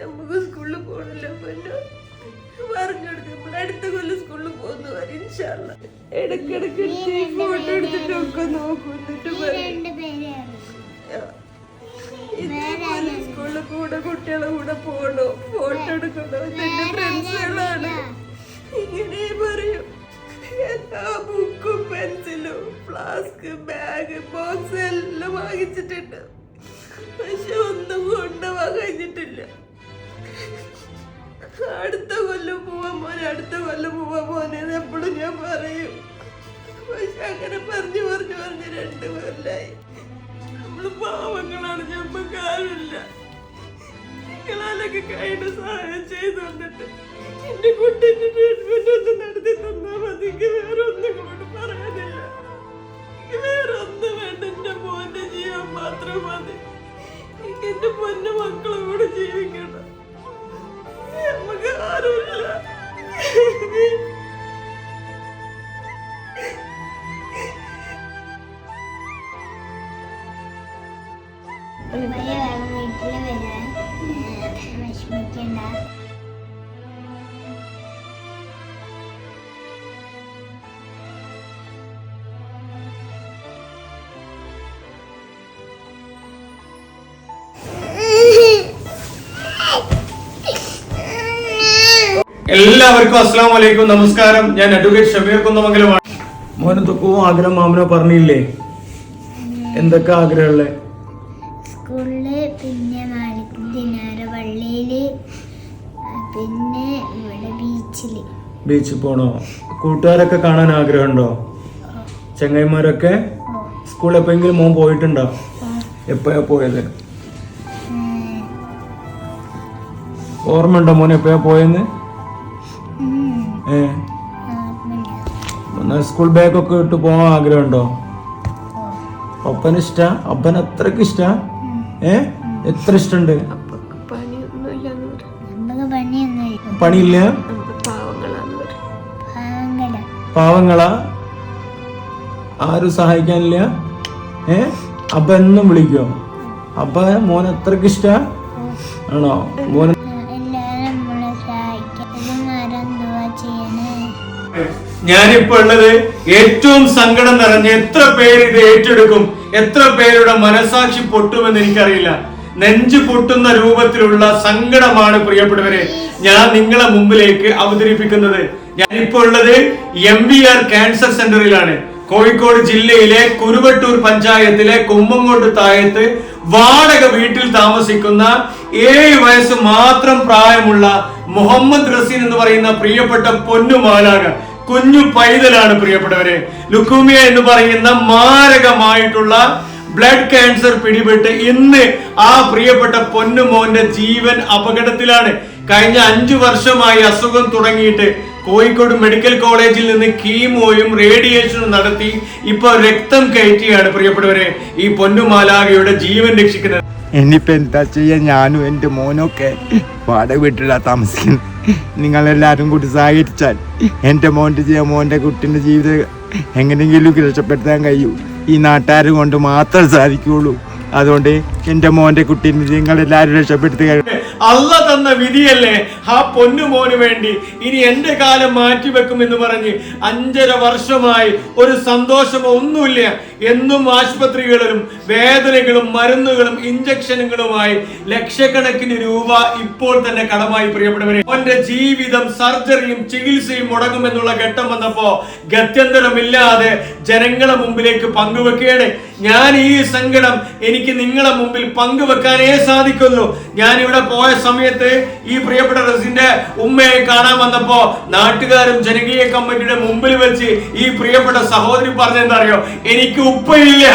നമുക്ക് സ്കൂളിൽ പോകണല്ലോ പൊന്നു പറഞ്ഞെടുത്ത് നമ്മൾ അടുത്ത കൊല്ലം സ്കൂളിൽ പോകുന്ന വരെ ഇൻഷാല്ല ഇടക്കിടക്ക് ഫോട്ടോ എടുത്തിട്ട് ഒക്കെ നോക്കും എന്നിട്ട് പറയും. സ്കൂളിൽ കൂടെ കുട്ടികളെ കൂടെ പോകണോ ഫോട്ടോ എടുക്കണോ? എന്റെ ഫ്രണ്ട്സുകളാണ് ഇങ്ങനെ പറയും. എല്ലാ ബുക്കും പെൻസിലും ഫ്ലാസ്ക് ബാഗ് ബോക്സ് എല്ലാം വാങ്ങിച്ചിട്ടുണ്ട്. പക്ഷെ ഒന്നും കൊണ്ടുപോകാൻ കഴിഞ്ഞിട്ടില്ല. അടുത്ത കൊല്ലം പോവാൻ മോനെ അടുത്ത കൊല്ലം പോവാൻ മോനെ എപ്പോഴും ഞാൻ പറയും. പക്ഷെ അങ്ങനെ പറഞ്ഞു പറഞ്ഞു പറഞ്ഞ് രണ്ട് കൊല്ലായി. നമ്മൾ പാവങ്ങളാണ് ആരുമില്ല നിങ്ങളാലൊക്കെ കൈയുടെ സഹായം ചെയ്തു തന്നിട്ട് എന്റെ കുട്ടിന്റെ ട്രീറ്റ്മെന്റ് നടത്തി തന്നാ മതി. വേറെ ഒന്നും കൂടെ പറയാനില്ല. വേറെ ഒന്നും വേണ്ട. എന്റെ മോന്റെ ജീവൻ മാത്രം മതി. എന്റെ പൊന്നു മക്കളും കൂടെ ജീവിക്കണം എല്ലാവർക്കും അസ്സാം വലൈക്കും നമസ്കാരം. ഞാൻ അഡ്വക്കേറ്റ് ഷമീർ കുന്നമംഗലമാണ്. മോനെന്തൊക്കെ ആഗ്രഹം മാമനോ പറഞ്ഞില്ലേ? എന്തൊക്കെ ആഗ്രഹമുള്ളേ? സ്കൂളിൽ പിന്നെ പിന്നെ ഇവിടെ ബീച്ചിൽ. ബീച്ചിൽ പോണോ? കൂട്ടുകാരൊക്കെ കാണാൻ ആഗ്രഹമുണ്ടോ? ചങ്ങായിമാരൊക്കെ? സ്കൂളിൽ എപ്പോഴെങ്കിലും മോൻ പോയിട്ടുണ്ടോ? എപ്പോഴാ പോയത്? ഓർമ്മയുണ്ടോ മോൻ എപ്പോഴാ പോയെന്ന്? ഏ? ബാഗ് ഒക്കെ ബാഗൊക്കെ ഇട്ട് പോകാൻ ആഗ്രഹമുണ്ടോ? ഒപ്പന ഇഷ്ട അപ്പൻ അത്രയ്ക്ക് ഇഷ്ട? ഏ? എത്ര ഇഷ്ടണ്ട്? പണിയില്ല? പാവങ്ങളാ? ആരും സഹായിക്കാനില്ല? ഏ? അപ്പ എന്നും വിളിക്കോ? അപ്പ മോൻ അത്രയ്ക്ക് ഇഷ്ട? ആണോ? മോൻ ഞാനിപ്പോ ഉള്ളത് ഏറ്റവും സങ്കടം നിറഞ്ഞ എത്ര പേര് ഇത് ഏറ്റെടുക്കും എത്ര പേരുടെ മനസാക്ഷി പൊട്ടുമെന്ന് എനിക്കറിയില്ല. നെഞ്ചു പൊട്ടുന്ന രൂപത്തിലുള്ള സങ്കടമാണ് പ്രിയപ്പെട്ടവരെ ഞാൻ നിങ്ങളെ മുമ്പിലേക്ക് അവതരിപ്പിക്കുന്നത്. ഞാനിപ്പോ ഉള്ളത് എം വി ആർ ക്യാൻസർ സെന്ററിലാണ് കോഴിക്കോട് ജില്ലയിലെ കുരുവട്ടൂർ പഞ്ചായത്തിലെ കുമ്പങ്കോട്ട് താഴത്ത് വാടക വീട്ടിൽ താമസിക്കുന്ന ഏഴ് വയസ്സ് മാത്രം പ്രായമുള്ള മുഹമ്മദ് റസീൻ എന്ന് പറയുന്ന പ്രിയപ്പെട്ട പൊന്നുമാലാക കുഞ്ഞു പൈതലാണ് പ്രിയപ്പെട്ടവരെ. ലുക്കോമിയ എന്ന് പറയുന്ന മാരകമായിട്ടുള്ള ബ്ലഡ് ക്യാൻസർ പിടിപെട്ട് ഇന്ന് ആ പ്രിയപ്പെട്ട പൊന്നുമോന്റെ ജീവൻ അപകടത്തിലാണ്. കഴിഞ്ഞ അഞ്ചു വർഷമായി അസുഖം തുടങ്ങിയിട്ട് കോഴിക്കോട് മെഡിക്കൽ കോളേജിൽ നിന്ന് കീമോയും റേഡിയേഷനും നടത്തി ഇപ്പൊ രക്തം കയറ്റിയാണ് പ്രിയപ്പെട്ടവരെ ഈ പൊന്നുമാലാകയുടെ ജീവൻ രക്ഷിക്കുന്നത്. ഇനിയിപ്പോ എന്താ ചെയ്യാ? ഞാനും എന്റെ മോനൊക്കെ വാടക വീട്ടിലാ താമസിക്കുന്നത്. നിങ്ങളെല്ലാവരും കൂടി സഹകരിച്ചാൽ എന്റെ മോന്റെ ജീവ മോന്റെ കുട്ടീന്റെ ജീവിതം എങ്ങനെയെങ്കിലും രക്ഷപ്പെടുത്താൻ കഴിയൂ. ഈ നാട്ടുകാർ കൊണ്ട് മാത്രമേ സാധിക്കുകയുള്ളൂ. അതുകൊണ്ട് എന്റെ കുട്ടി കുട്ടീനെ എല്ലാരും രക്ഷപ്പെടുത്തുക അല്ല തന്ന വിധിയല്ലേ? ആ പൊന്നു മോന് വേണ്ടി ഇനി എന്റെ കാലം മാറ്റിവെക്കുമെന്ന് പറഞ്ഞ് അഞ്ചര വർഷമായി ഒരു സന്തോഷം ഒന്നുമില്ല. എന്നും ആശുപത്രികളിലും വേദനകളും മരുന്നുകളും ഇഞ്ചക്ഷനുകളുമായി ലക്ഷക്കണക്കിന് രൂപ ഇപ്പോൾ തന്നെ കടമായി പ്രിയപ്പെട്ടവരെ. അവന്റെ ജീവിതം സർജറിയും ചികിത്സയും മുടങ്ങുമെന്നുള്ള ഘട്ടം വന്നപ്പോ ഗത്യന്തരമില്ലാതെ ജനങ്ങളെ മുമ്പിലേക്ക് പങ്കുവെക്കുകയാണ്. ഞാൻ ഈ സങ്കടം എനിക്ക് നിങ്ങളെ പങ്കുവെക്കാനേ സാധിക്കുന്നു ഞാൻ ഇവിടെ പോയ സമയത്ത് ഈ പ്രിയപ്പെട്ട റസിന്റെ ഉമ്മയെ കാണാൻ വന്നപ്പോ നാട്ടുകാരും ജനകീയ കമ്മിറ്റിയുടെ മുമ്പിൽ വെച്ച് ഈ പ്രിയപ്പെട്ട സഹോദരി പറഞ്ഞെന്താ അറിയോ എനിക്ക് ഉപ്പയില്ല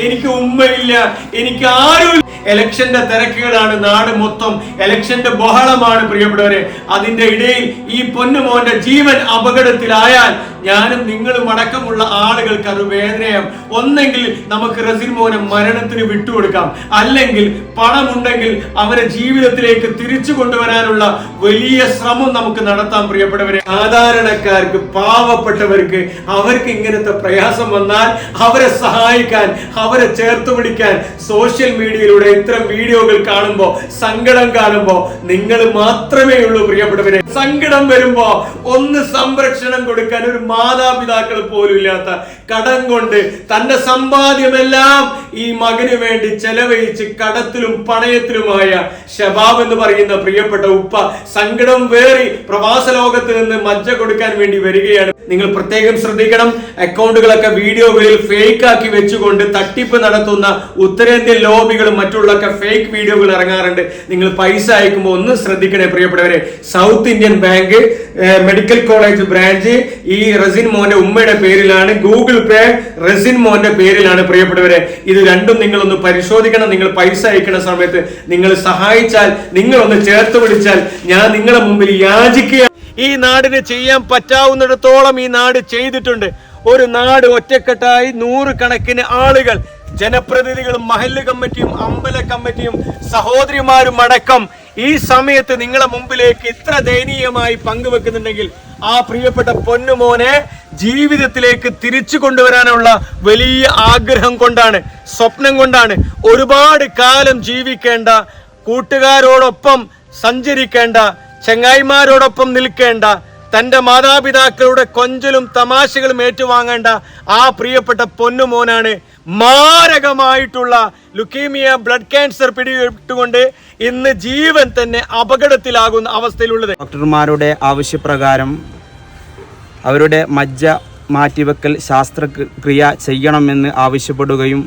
എനിക്ക് ഉമ്മയില്ല എനിക്ക് ആരും എലക്ഷന്റെ തിരക്കുകളാണ് നാട് മൊത്തം എലക്ഷന്റെ ബഹളമാണ് പ്രിയപ്പെട്ടവരെ. അതിന്റെ ഇടയിൽ ഈ പൊന്നുമോന്റെ ജീവൻ അപകടത്തിലായാൽ ഞാനും നിങ്ങളും അടക്കമുള്ള ആളുകൾക്ക് അത് വേദനയാവും ഒന്നെങ്കിൽ നമുക്ക് റസിൻ മോനെ മരണത്തിന് വിട്ടുകൊടുക്കാം. അല്ലെങ്കിൽ പണമുണ്ടെങ്കിൽ അവരെ ജീവിതത്തിലേക്ക് തിരിച്ചു കൊണ്ടുവരാനുള്ള വലിയ ശ്രമം നമുക്ക് നടത്താൻ പ്രിയപ്പെട്ടവരെ. സാധാരണക്കാർക്ക് പാവപ്പെട്ടവർക്ക് അവർക്ക് ഇങ്ങനത്തെ പ്രയാസം വന്നാൽ അവരെ സഹായിക്കാൻ അവരെ ചേർത്ത് പിടിക്കാൻ സോഷ്യൽ മീഡിയയിലൂടെ ഇത്തരം വീഡിയോകൾ കാണുമ്പോൾ സങ്കടം കാണുമ്പോൾ നിങ്ങൾ മാത്രമേ ഉള്ളൂ പ്രിയപ്പെട്ടവരെ. സങ്കടം വരുമ്പോ ഒന്ന് സംരക്ഷണം കൊടുക്കാൻ ഒരു മാതാപിതാക്കൾ പോലും ഇല്ലാത്ത കടം കൊണ്ട് തന്റെ സമ്പാദ്യമെല്ലാം ഈ മകന് വേണ്ടി ചെലവഴിച്ച് കടത്തിലും പണയത്തിലുമായ ഷബാബ് എന്ന് പറയുന്ന പ്രിയപ്പെട്ട ഉപ്പ സങ്കടം വേറി പ്രവാസ ലോകത്ത് നിന്ന് മജ്ജ കൊടുക്കാൻ വേണ്ടി വരികയാണ്. നിങ്ങൾ പ്രത്യേകം ശ്രദ്ധിക്കണം. അക്കൗണ്ടുകളൊക്കെ വീഡിയോകളിൽ ഫേക്ക് ആക്കി വെച്ചുകൊണ്ട് തട്ടിപ്പ് നടത്തുന്ന ഉത്തരേന്ത്യൻ ലോബികളും മറ്റുള്ളൊക്കെ ഫേക്ക് വീഡിയോകൾ ഇറങ്ങാറുണ്ട്. നിങ്ങൾ പൈസ അയക്കുമ്പോൾ ഒന്ന് ശ്രദ്ധിക്കണേ പ്രിയപ്പെട്ടവരെ. South Indian Bank medical college branch ഈ റസിൻ മോന്റെ ഉമ്മയുടെ പേരിലാണ് ഗൂഗിൾ പേ റസിൻ മോന്റെ പേരിലാണ് പ്രിയപ്പെട്ടവരെ. ഇത് രണ്ടും നിങ്ങളൊന്ന് പരിശോധിക്കണം നിങ്ങൾ പൈസ അയക്കുന്ന സമയത്ത്. നിങ്ങൾ സഹായിച്ചാൽ നിങ്ങൾ ഒന്ന് ചേർത്ത് പിടിച്ചാൽ ഞാൻ നിങ്ങളെ മുമ്പിൽ യാചിക്കുക ഈ നാടിന് ചെയ്യാൻ പറ്റാവുന്നിടത്തോളം ഈ നാട് ചെയ്തിട്ടുണ്ട്. ഒരു നാട് ഒറ്റക്കെട്ടായി നൂറുകണക്കിന് ആളുകൾ ജനപ്രതിനിധികളും മഹല്ല് കമ്മിറ്റിയും അമ്പല കമ്മിറ്റിയും സഹോദരിമാരും അടക്കം ഈ സമയത്ത് നിങ്ങളെ മുമ്പിലേക്ക് ഇത്ര ദയനീയമായി പങ്കുവെക്കുന്നുണ്ടെങ്കിൽ ആ പ്രിയപ്പെട്ട പൊന്നുമോനെ ജീവിതത്തിലേക്ക് തിരിച്ചു കൊണ്ടുവരാനുള്ള വലിയ ആഗ്രഹം കൊണ്ടാണ് സ്വപ്നം കൊണ്ടാണ് ഒരുപാട് കാലം ജീവിക്കേണ്ട കൂട്ടുകാരോടൊപ്പം സഞ്ചരിക്കേണ്ട ചെങ്ങായിമാരോടൊപ്പം നിൽക്കേണ്ട തന്റെ മാതാപിതാക്കളുടെ കൊഞ്ചലും തമാശകളും ഏറ്റുവാങ്ങേണ്ട ആ പ്രിയപ്പെട്ട പൊന്നുമോനാണ് മാരകമായിട്ടുള്ള ലുക്കീമിയ ബ്ലഡ് ക്യാൻസർ പിടിപെട്ടുകൊണ്ട് ഇന്ന് ജീവൻ തന്നെ അപകടത്തിലാകുന്ന അവസ്ഥയിലുള്ളത്. ഡോക്ടർമാരുടെ ആവശ്യപ്രകാരം അവരുടെ മജ്ജ മാറ്റിവെക്കൽ ശാസ്ത്രക്രിയ ചെയ്യണമെന്ന് ആവശ്യപ്പെടുകയും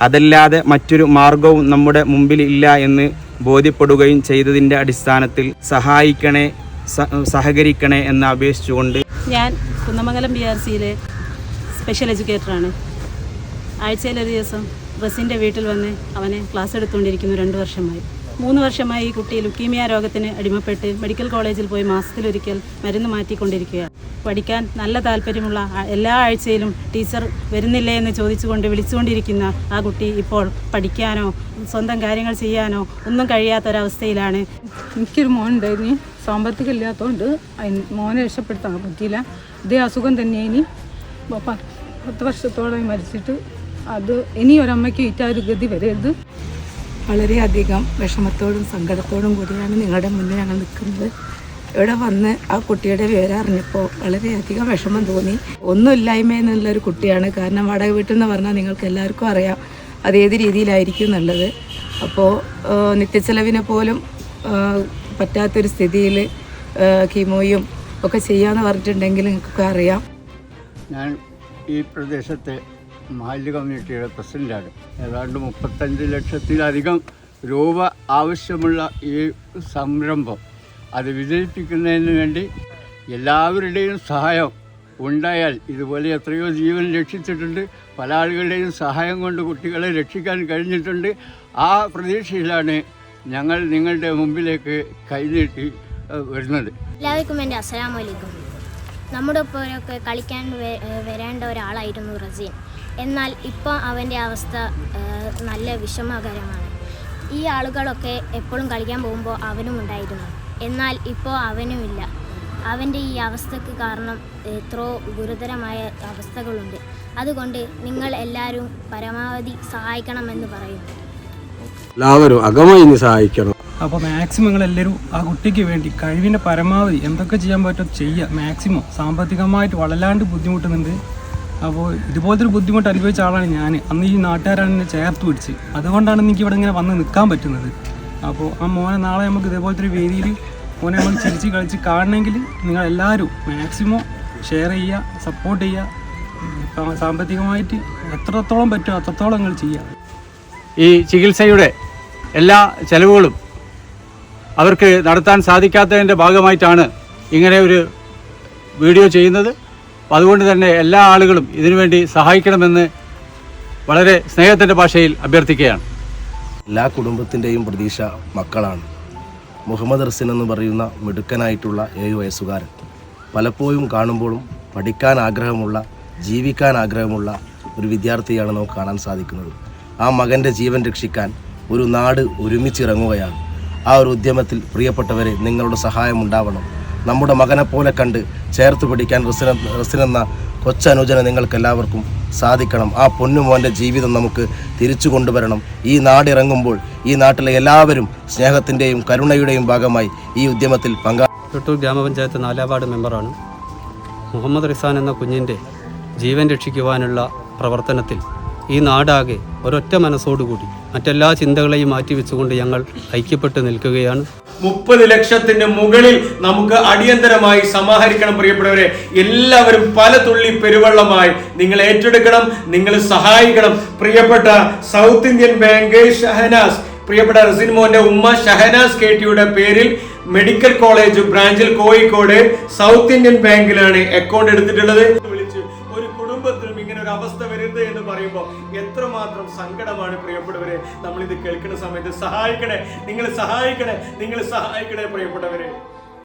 അതല്ലാതെ മറ്റൊരു മാർഗവും നമ്മുടെ മുമ്പിൽ ഇല്ല എന്ന് ബോധ്യപ്പെടുകയും ചെയ്തതിന്റെ അടിസ്ഥാനത്തിൽ സഹായിക്കണേ സഹകരിക്കണേ എന്ന് അപേക്ഷിച്ചുകൊണ്ട് ഞാൻ കുന്നമംഗലം ബി ആർ സിയിലെ സ്പെഷ്യൽ എഡ്യൂക്കേറ്ററാണ് ആഴ്ചയിലൊരു ദിവസം ബസ്സിന്റെ വീട്ടിൽ വന്ന് അവനെ ക്ലാസ് എടുത്തുകൊണ്ടിരിക്കുന്നു രണ്ട് വർഷമായി. മൂന്ന് വർഷമായി ഈ കുട്ടി ലുക്കീമിയ രോഗത്തിന് അടിമപ്പെട്ട് മെഡിക്കൽ കോളേജിൽ പോയി മാസത്തിലൊരിക്കൽ മരുന്ന് മാറ്റിക്കൊണ്ടിരിക്കുകയാണ്. പഠിക്കാൻ നല്ല താല്പര്യമുള്ള എല്ലാ ആഴ്ചയിലും ടീച്ചർ വരുന്നില്ലേ എന്ന് ചോദിച്ചുകൊണ്ട് വിളിച്ചുകൊണ്ടിരിക്കുന്ന ആ കുട്ടി ഇപ്പോൾ പഠിക്കാനോ സ്വന്തം കാര്യങ്ങൾ ചെയ്യാനോ ഒന്നും കഴിയാത്തൊരവസ്ഥയിലാണ്. എനിക്കൊരു മോൻ ഉണ്ടായിരുന്നു സാമ്പത്തികം ഇല്ലാത്തതുകൊണ്ട് മോനെ രക്ഷപ്പെടുത്താൻ പറ്റിയില്ല ഇതേ അസുഖം തന്നെ ഇനി. പത്ത് വർഷത്തോളം മരിച്ചിട്ട് അത് ഇനി ഒരമ്മയ്ക്ക് ഏറ്റവും ഒരു ഗതി വരരുത്. വളരെയധികം വിഷമത്തോടും സങ്കടത്തോടും കൂടിയാണ് നിങ്ങളുടെ മുന്നിൽ ഞങ്ങൾ നിൽക്കുന്നത്. ഇവിടെ വന്ന് ആ കുട്ടിയുടെ വിവരം അറിഞ്ഞപ്പോൾ വളരെയധികം വിഷമം തോന്നി. ഒന്നുമില്ലായ്മ എന്നുള്ളൊരു കുട്ടിയാണ്. കാരണം വാടക വീട്ടിൽ നിന്ന് പറഞ്ഞാൽ നിങ്ങൾക്ക് എല്ലാവർക്കും അറിയാം അത് ഏത് രീതിയിലായിരിക്കും എന്നുള്ളത്. അപ്പോൾ നിത്യച്ചെലവിനെ പോലും പറ്റാത്തൊരു സ്ഥിതിയിൽ കീമോയും ഒക്കെ ചെയ്യാമെന്ന് പറഞ്ഞിട്ടുണ്ടെങ്കിൽ നിങ്ങൾക്കൊക്കെ അറിയാം. ഞാൻ ഈ പ്രദേശത്തെ മാലിന്യ കമ്മ്യൂണിറ്റിയുടെ പ്രസിഡന്റാണ് ഏതാണ്ട് മുപ്പത്തഞ്ച് ലക്ഷത്തിലധികം രൂപ ആവശ്യമുള്ള ഈ സംരംഭം അത് വിജയിപ്പിക്കുന്നതിന് വേണ്ടി എല്ലാവരുടെയും സഹായം ഉണ്ടായാൽ ഇതുപോലെ എത്രയോ ജീവൻ രക്ഷിച്ചിട്ടുണ്ട്. പല ആളുകളുടെയും സഹായം കൊണ്ട് കുട്ടികളെ രക്ഷിക്കാൻ കഴിഞ്ഞിട്ടുണ്ട്. ആ പ്രതീക്ഷയിലാണ് ഞങ്ങൾ നിങ്ങളുടെ മുമ്പിലേക്ക് കൈനീട്ടി വരുന്നത്. എല്ലാവർക്കും എന്റെ അസ്സലാമു അലൈക്കും. നമ്മുടെ ഒപ്പം കളിക്കാൻ വരേണ്ട ഒരാളായിരുന്നു റസീൻ. എന്നാൽ ഇപ്പോൾ അവന്റെ അവസ്ഥ നല്ല വിഷമകരമാണ്. ഈ ആളുകളൊക്കെ എപ്പോഴും കളിക്കാൻ പോകുമ്പോൾ അവനും ഉണ്ടായിരുന്നു. എന്നാൽ ഇപ്പോൾ അവനുമില്ല അവന്റെ ഈ അവസ്ഥക്ക് കാരണം എത്രയോ ഗുരുതരമായ അവസ്ഥകളുണ്ട്. അതുകൊണ്ട് നിങ്ങൾ എല്ലാവരും പരമാവധി സഹായിക്കണമെന്ന് പറയുന്നു എല്ലാവരും അകമായി സഹായിക്കണം. അപ്പോൾ മാക്സിമം നിങ്ങൾ എല്ലാവരും ആ കുട്ടിക്ക് വേണ്ടി കഴിവിന്റെ പരമാവധി എന്തൊക്കെ ചെയ്യാൻ പറ്റുമോ ചെയ്യുക മാക്സിമം സാമ്പത്തികമായിട്ട് വളരാണ്ട് ബുദ്ധിമുട്ടുന്നുണ്ട്. അപ്പോൾ ഇതുപോലത്തെ ഒരു ബുദ്ധിമുട്ട് അനുഭവിച്ച ആളാണ് ഞാൻ. അന്ന് ഈ നാട്ടുകാരാണ് എന്നെ ചേർത്ത് പിടിച്ച്. അതുകൊണ്ടാണ് എനിക്ക് ഇവിടെ ഇങ്ങനെ വന്ന് നിൽക്കാൻ പറ്റുന്നത്. അപ്പോൾ ആ മോനെ നാളെ നമുക്ക് ഇതേപോലത്തെ ഒരു വേദിയിൽ മോനെ നമ്മൾ ചിരിച്ച് കളിച്ച് കാണണമെങ്കിൽ നിങ്ങൾ എല്ലാവരും മാക്സിമം ഷെയർ ചെയ്യുക സപ്പോർട്ട് ചെയ്യുക. സാമ്പത്തികമായിട്ട് എത്രത്തോളം പറ്റുമോ അത്രത്തോളം നിങ്ങൾ ചെയ്യുക. ഈ ചികിത്സയുടെ എല്ലാ ചെലവുകളും അവർക്ക് നടത്താൻ സാധിക്കാത്തതിന്റെ ഭാഗമായിട്ടാണ് ഇങ്ങനെ ഒരു വീഡിയോ ചെയ്യുന്നത്. അതുകൊണ്ട് തന്നെ എല്ലാ ആളുകളും ഇതിനുവേണ്ടി സഹായിക്കണമെന്ന് വളരെ സ്നേഹത്തിന്റെ ഭാഷയിൽ അഭ്യർത്ഥിക്കുകയാണ്. എല്ലാ കുടുംബത്തിന്റെയും പ്രതീക്ഷ മക്കളാണ്. മുഹമ്മദ് റസിൻ എന്ന് പറയുന്ന മിടുക്കനായിട്ടുള്ള ഏഴ് വയസ്സുകാരൻ. പലപ്പോഴും കാണുമ്പോഴും പഠിക്കാൻ ആഗ്രഹമുള്ള ജീവിക്കാൻ ആഗ്രഹമുള്ള ഒരു വിദ്യാർത്ഥിയാണ് നമുക്ക് കാണാൻ സാധിക്കുന്നത്. ആ മകന്റെ ജീവൻ രക്ഷിക്കാൻ ഒരു നാട് ഒരുമിച്ചിറങ്ങുകയാണ്. ആ ഒരു ഉദ്യമത്തിൽ പ്രിയപ്പെട്ടവരെ നിങ്ങളുടെ സഹായം ഉണ്ടാവണം. നമ്മുടെ മകനെ പോലെ കണ്ട് ചേർത്ത് പിടിക്കാൻ റസിന റസിനെന്ന കൊച്ചനുജന നിങ്ങൾക്കെല്ലാവർക്കും സാധിക്കണം. ആ പൊന്നുമോന്റെ ജീവിതം നമുക്ക് തിരിച്ചു കൊണ്ടുവരണം. ഈ നാടിറങ്ങുമ്പോൾ ഈ നാട്ടിലെ എല്ലാവരും സ്നേഹത്തിന്റെയും കരുണയുടെയും ഭാഗമായി ഈ ഉദ്യമത്തിൽ പങ്കാ തൊട്ടൂർ ഗ്രാമപഞ്ചായത്ത് നാലാം വാർഡ് മെമ്പറാണ്. മുഹമ്മദ് റിസാൻ എന്ന കുഞ്ഞിന്റെ ജീവൻ രക്ഷിക്കുവാനുള്ള പ്രവർത്തനത്തിൽ ഈ നാടാകെ ഒരൊറ്റ മനസ്സോടുകൂടി മറ്റെല്ലാ ചിന്തകളെയും മാറ്റിവെച്ചുകൊണ്ട് ഞങ്ങൾ ഐക്യപ്പെട്ട് നിൽക്കുകയാണ്. മുപ്പത് ലക്ഷത്തിന്റെ മുകളിൽ നമുക്ക് അടിയന്തരമായി സമാഹരിക്കണം പ്രിയപ്പെട്ടവരെ. എല്ലാവരും പല തുള്ളി പെരുവെള്ളമായി നിങ്ങൾ ഏറ്റെടുക്കണം നിങ്ങൾ സഹായിക്കണം. പ്രിയപ്പെട്ട സൗത്ത് ഇന്ത്യൻ ബാങ്ക് ഷഹനാസ് പ്രിയപ്പെട്ട റസിൻ മോന്റെ ഉമ്മ ഷഹനാസ് കെ ടിയുടെ പേരിൽ മെഡിക്കൽ കോളേജ് ബ്രാഞ്ചിൽ കോഴിക്കോട് സൗത്ത് ഇന്ത്യൻ ബാങ്കിലാണ് അക്കൗണ്ട് എടുത്തിട്ടുള്ളത്. വിളിച്ച് ഒരു കുടുംബത്തിലും ഇങ്ങനെ ഒരു അവസ്ഥ വരുന്നത് എന്ന് പറയുമ്പോൾ എത്രമാത്രം സങ്കടമാണ് പ്രിയപ്പെട്ടവരെ. നമ്മൾ ഇത് കേൾക്കുന്ന സമയത്ത് സഹായിക്കണേ. നിങ്ങൾ സഹായിക്കണേ. നിങ്ങൾ സഹായിക്കണേ പ്രിയപ്പെട്ടവരെ.